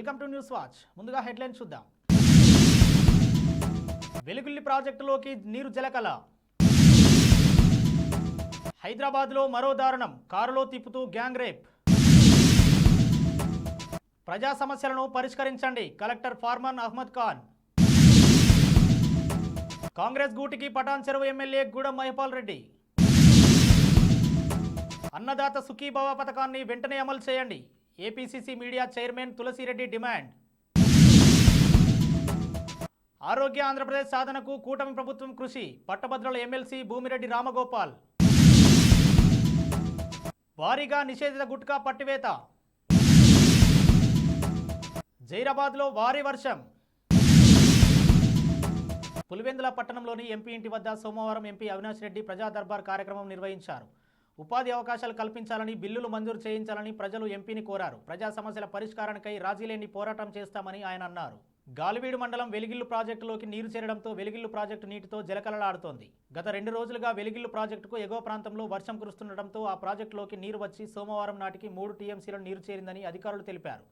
Welcome to news watch. ముందుగా headline చూద్దాం. వెలుగుల్లి ప్రాజెక్టులోకి నీరు జలకల. హైదరాబాద్లో మరో దారుణం. కారులో తిప్పుతూ గ్యాంగ్ రేప్. ప్రజా సమస్యలను పరిష్కరించండి. కలెక్టర్ ఫార్మన్ అహ్మద్ ఖాన్. కాంగ్రెస్ గూటికి పటాన్ చెరువు ఎమ్మెల్యే గూడెం మహిపాల్ రెడ్డి. అన్నదాత సుఖీభవ పథకాన్ని వెంటనే అమలు చేయండి. APCC media chairman Tulasireddy demand. ఆరోగ్య ఆంధ్రప్రదేశ్ సాధనకు కూటమి ప్రభుత్వం కృషి పట్టభద్రుల ఎమ్మెల్సీ భూమిరెడ్డి రామగోపాల్. భారీగా నిషేధిత గుట్కా పట్టివేత. జైరాబాద్లో భారీ వర్షం. పులివెందుల పట్టణంలోని ఎంపీ ఇంటి వద్ద సోమవారం ఎంపీ అవినాష్ రెడ్డి ప్రజా దర్బార్ కార్యక్రమం నిర్వహించారు. ఉపాధి అవకాశాలు కల్పించాలని బిల్లులు మంజూరు చేయించాలని ప్రజలు ఎంపీని కోరారు. ప్రజా సమస్యల పరిష్కారానికై రాజీలేని పోరాటం చేస్తామని ఆయన అన్నారు. గాలివీడు మండలం వెలిగిల్లు ప్రాజెక్టులోకి నీరు చేరడంతో వెలిగిల్లు ప్రాజెక్టు నీటితో జలకలలాడుతోంది. గత రెండు రోజులుగా వెలిగిల్లు ప్రాజెక్టుకు ఎగువ ప్రాంతంలో వర్షం కురుస్తుండటంతో ఆ ప్రాజెక్టులోకి నీరు వచ్చి సోమవారం నాటికి మూడు టీఎంసీల నీరు చేరిందని అధికారులు తెలిపారు.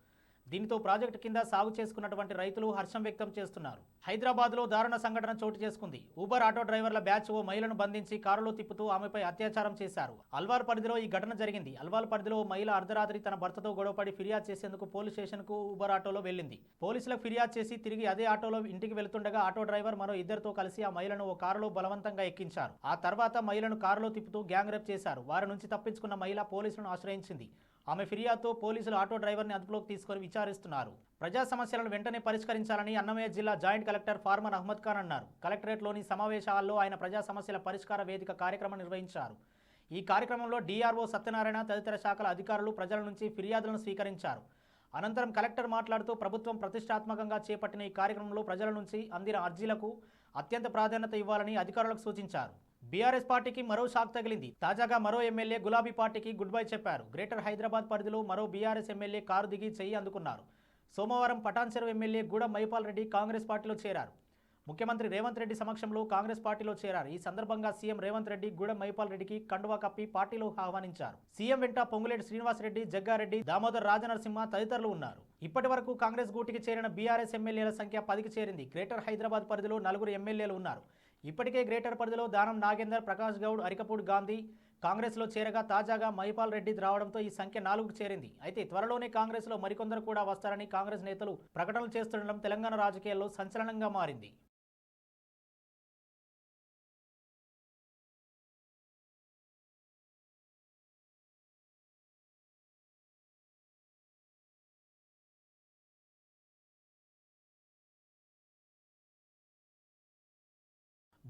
దీనితో ప్రాజెక్టు కింద సాగు చేసుకున్నటువంటి రైతులు హర్షం వ్యక్తం చేస్తున్నారు. హైదరాబాద్లో దారుణ సంఘటన చోటు చేసుకుంది. ఊబర్ ఆటో డ్రైవర్ల బ్యాచ్ ఓ మహిళను బంధించి కారులో తిప్పుతూ ఆమెపై అత్యాచారం చేశారు. అల్వార్ పరిధిలో ఈ ఘటన జరిగింది. అల్వార్ పరిధిలో ఓ మహిళ అర్ధరాత్రి తన భర్తతో గొడవపడి ఫిర్యాదు చేసేందుకు పోలీస్ స్టేషన్కు ఊబర్ ఆటోలో వెళ్ళింది. పోలీసులకు ఫిర్యాదు చేసి తిరిగి అదే ఆటోలో ఇంటికి వెళ్తుండగా ఆటో డ్రైవర్ మరో ఇద్దరితో కలిసి ఆ మహిళను ఓ కారులో బలవంతంగా ఎక్కించారు. ఆ తర్వాత మహిళను కారులో తిప్పుతూ గ్యాంగ్ రేప్ చేశారు. వారి నుంచి తప్పించుకున్న మహిళ పోలీసులను ఆశ్రయించింది. ఆమె ఫిర్యాదుతో పోలీసులు ఆటో డ్రైవర్ని అదుపులోకి తీసుకొని విచారిస్తున్నారు. ప్రజా సమస్యలను వెంటనే పరిష్కరించాలని అన్నమయ్య జిల్లా జాయింట్ కలెక్టర్ ఫార్మర్ అహ్మద్ ఖాన్ అన్నారు. కలెక్టరేట్లోని సమావేశ హాల్లో ఆయన ప్రజా సమస్యల పరిష్కార వేదిక కార్యక్రమం నిర్వహించారు. ఈ కార్యక్రమంలో డిఆర్ఓ సత్యనారాయణ తదితర శాఖల అధికారులు ప్రజల నుంచి ఫిర్యాదులను స్వీకరించారు. అనంతరం కలెక్టర్ మాట్లాడుతూ ప్రభుత్వం ప్రతిష్టాత్మకంగా చేపట్టిన ఈ కార్యక్రమంలో ప్రజల నుంచి అందిన అర్జీలకు అత్యంత ప్రాధాన్యత ఇవ్వాలని అధికారులకు సూచించారు. బీఆర్ఎస్ పార్టీకి మరో షాక్ తగిలింది. తాజాగా మరో ఎమ్మెల్యే గులాబీ పార్టీకి గుడ్ బై చెప్పారు. గ్రేటర్ హైదరాబాద్ పరిధిలో మరో బీఆర్ఎస్ ఎమ్మెల్యే కారు దిగి చెయ్యి అందుకున్నారు. సోమవారం పటాన్చెరు ఎమ్మెల్యే గూడ మైపాల్ రెడ్డి కాంగ్రెస్ పార్టీలో చేరారు. ముఖ్యమంత్రి రేవంత్ రెడ్డి సమక్షంలో కాంగ్రెస్ పార్టీలో చేరారు. ఈ సందర్భంగా సీఎం రేవంత్ రెడ్డి గూడెం మైపాల్ రెడ్డికి కండువా కప్పి పార్టీలో ఆహ్వానించారు. సీఎం వెంట పొంగులేటి శ్రీనివాసరెడ్డి జగ్గారెడ్డి దామోదర్ రాజనరసింహ తదితరులు ఉన్నారు. ఇప్పటి వరకు కాంగ్రెస్ గూటికి చేరిన బీఆర్ఎస్ ఎమ్మెల్యేల సంఖ్య పదికి చేరింది. గ్రేటర్ హైదరాబాద్ పరిధిలో నలుగురు ఎమ్మెల్యేలు ఉన్నారు. ఇప్పటికే గ్రేటర్ పరిధిలో దానం నాగేందర్ ప్రకాష్ గౌడ్ అరికపూడి గాంధీ కాంగ్రెస్లో చేరగా తాజాగా మైపాల్ రెడ్డి రావడంతో ఈ సంఖ్య నాలుగుకు చేరింది. అయితే త్వరలోనే కాంగ్రెస్లో మరికొందరు కూడా వస్తారని కాంగ్రెస్ నేతలు ప్రకటనలు చేస్తుండడం తెలంగాణ రాజకీయాల్లో సంచలనంగా మారింది.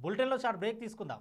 బులెటిన్లో షార్ట్ బ్రేక్ తీసుకుందాం.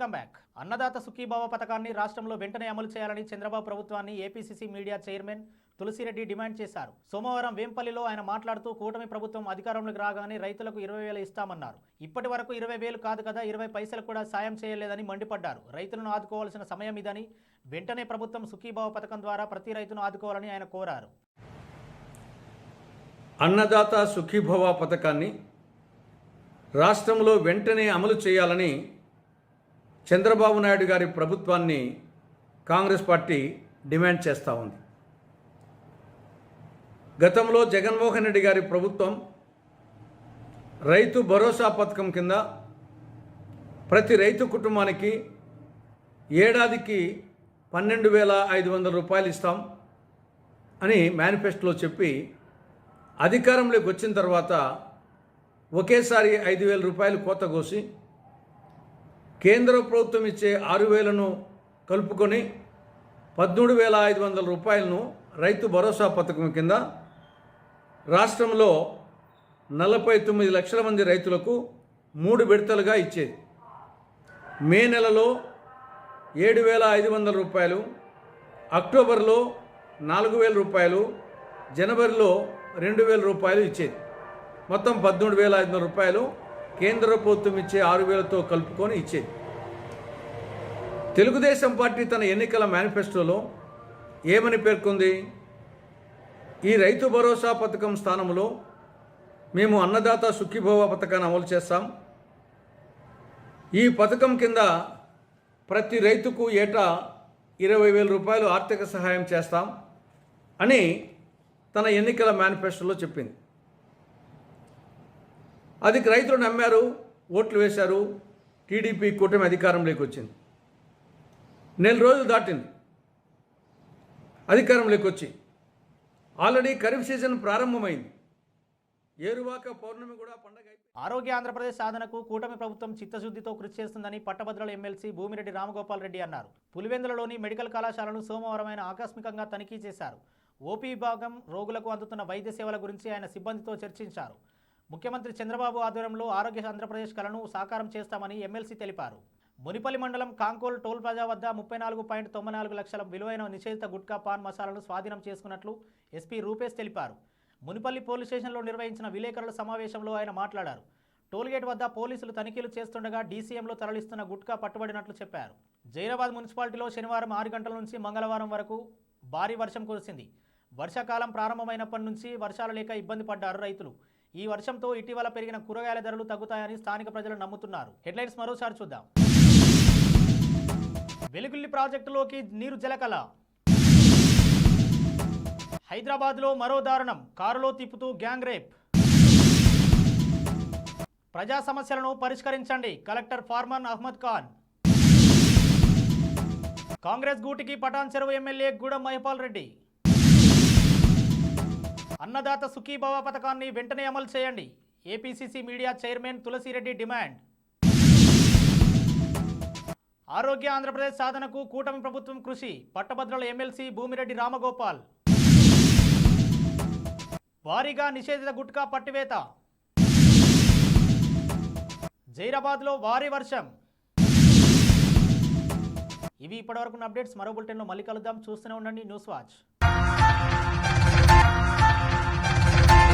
Welcome back. Annadata Sukhibhava పథకాన్ని రాష్ట్రంలో వెంటనే అమలు చేయాలని చంద్రబాబు ప్రభుత్వాన్ని APCC media chairman Tulasireddy demand చేశారు. సోమవారం వేంపల్లిలో ఆయన మాట్లాడుతూ కూటమి ప్రభుత్వం అధికారంలోకి రాగానే రైతులకు ఇరవై వేలు ఇస్తామన్నారు. ఇప్పటి వరకు ఇరవై వేలు కాదు కదా ఇరవై పైసలు కూడా సాయం చేయలేదని మండిపడ్డారు. రైతులను ఆదుకోవాల్సిన సమయం ఇదని వెంటనే ప్రభుత్వం సుఖీభావ పథకం ద్వారా ప్రతి రైతును ఆదుకోవాలని ఆయన కోరారు. అన్నదాత సుఖీభవ పథకాన్ని రాష్ట్రంలో వెంటనే అమలు చేయాలని చంద్రబాబు నాయుడు గారి ప్రభుత్వాన్ని కాంగ్రెస్ పార్టీ డిమాండ్ చేస్తూ ఉంది. గతంలో జగన్మోహన్ రెడ్డి గారి ప్రభుత్వం రైతు భరోసా పథకం కింద ప్రతి రైతు కుటుంబానికి ఏడాదికి పన్నెండు వేల ఐదు వందల రూపాయలు ఇస్తాం అని మేనిఫెస్టోలో చెప్పి అధికారంలోకి వచ్చిన తర్వాత ఒకేసారి ఐదు వేల రూపాయలు కోత కోసి కేంద్ర ప్రభుత్వం ఇచ్చే ఆరు వేలను కలుపుకొని పదమూడు వేల ఐదు వందల రూపాయలను రైతు భరోసా పథకం కింద రాష్ట్రంలో నలభై తొమ్మిది లక్షల మంది రైతులకు మూడు విడతలుగా ఇచ్చేది. మే నెలలో ఏడు వేల ఐదు వందల రూపాయలు అక్టోబర్లో నాలుగు వేల రూపాయలు జనవరిలో రెండు వేల రూపాయలు ఇచ్చేది. మొత్తం పద్మూడు వేల ఐదు వందల రూపాయలు కేంద్ర ప్రభుత్వం ఇచ్చే ఆరు వేలతో కలుపుకొని ఇచ్చేది తెలుగుదేశం పార్టీ తన ఎన్నికల మేనిఫెస్టోలో ఏమని పేర్కొంది? ఈ రైతు భరోసా పథకం స్థానంలో మేము అన్నదాత సుఖీభవ పథకాన్ని అమలు చేస్తాం. ఈ పథకం కింద ప్రతి రైతుకు ఏటా ఇరవై వేల రూపాయలు ఆర్థిక సహాయం చేస్తాం అని తన ఎన్నికల మేనిఫెస్టోలో చెప్పింది. అది రైతులు నమ్మారు ఓట్లు వేశారు టీడీపీ కూటమి అధికారంలోకి వచ్చింది. నెల రోజులు దాటింది. అధికారంలోకి వచ్చి. ఆల్రెడీ ఖరీఫ్ సీజన్ ప్రారంభమైంది. ఏరువాక పౌర్ణమి కూడా పండగ ఆరోగ్య ఆంధ్రప్రదేశ్ సాధనకు కూటమి ప్రభుత్వం చిత్తశుద్ధితో కృషి చేస్తుందని పట్టభద్రుల ఎమ్మెల్సీ భూమిరెడ్డి రామగోపాల్ రెడ్డి అన్నారు. పులివెందులలోని మెడికల్ కళాశాలను సోమవారం ఆయన ఆకస్మికంగా తనిఖీ చేశారు. ఓపీ విభాగం రోగులకు అందుతున్న వైద్య సేవల గురించి ఆయన సిబ్బందితో చర్చించారు. ముఖ్యమంత్రి చంద్రబాబు ఆధ్వర్యంలో ఆరోగ్య ఆంధ్రప్రదేశ్ కలను సాకారం చేస్తామని ఎమ్మెల్సీ తెలిపారు. మునిపల్లి మండలం కాంకోల్ టోల్ ప్లాజా వద్ద ముప్పై నాలుగు పాయింట్ తొంభై నాలుగు లక్షల విలువైన నిషేధిత గుట్కా పాన్ మసాలాను స్వాధీనం చేసుకున్నట్లు ఎస్పీ రూపేష్ తెలిపారు. మునిపల్లి పోలీస్ స్టేషన్లో నిర్వహించిన విలేకరుల సమావేశంలో ఆయన మాట్లాడారు. టోల్గేట్ వద్ద పోలీసులు తనిఖీలు చేస్తుండగా డీసీఎంలో తరలిస్తున్న గుట్కా పట్టుబడినట్లు చెప్పారు. జైరాబాద్ మున్సిపాలిటీలో శనివారం ఆరు గంటల నుంచి మంగళవారం వరకు భారీ వర్షం కురిసింది. వర్షాకాలం ప్రారంభమైనప్పటి నుంచి వర్షాలు లేక ఇబ్బంది పడ్డారు రైతులు. ఈ వర్షంతో ఇటీవల పెరిగిన కూరగాయల ధరలు తగ్గుతాయని స్థానిక ప్రజలు నమ్ముతున్నారు. హెడ్లైన్స్ మరోసారి చూద్దాం. వెలుగుల్లి ప్రాజెక్టులోకి నీరు జలకల. హైదరాబాద్లో మరో దారుణం. కారులో తిప్పుతూ గ్యాంగ్ రేప్. ప్రజా సమస్యలను పరిష్కరించండి. కలెక్టర్ ఫార్మన్ అహ్మద్ ఖాన్. కాంగ్రెస్ గూటికి పటాన్ చెరువు ఎమ్మెల్యే గూడెం మహిపాల్ రెడ్డి. అన్నదాత సుఖీభవ పథకాన్ని వెంటనే అమలు చేయండి. APCC media chairman Tulasireddy demand. ఆరోగ్య ఆంధ్రప్రదేశ్ సాధనకు కూటమి ప్రభుత్వం కృషి. పట్టభద్రుల ఎమ్మెల్సీ భూమిరెడ్డి రామగోపాల్. భారీగా నిషేధిత గుట్కా పట్టివేత. జైరాబాద్లో భారీ వర్షం. ఇవి ఇప్పటివరకు అప్డేట్స్. మరో బులెటిన్లో మళ్ళీ కలుద్దాం. చూస్తూనే ఉండండి న్యూస్ వాచ్.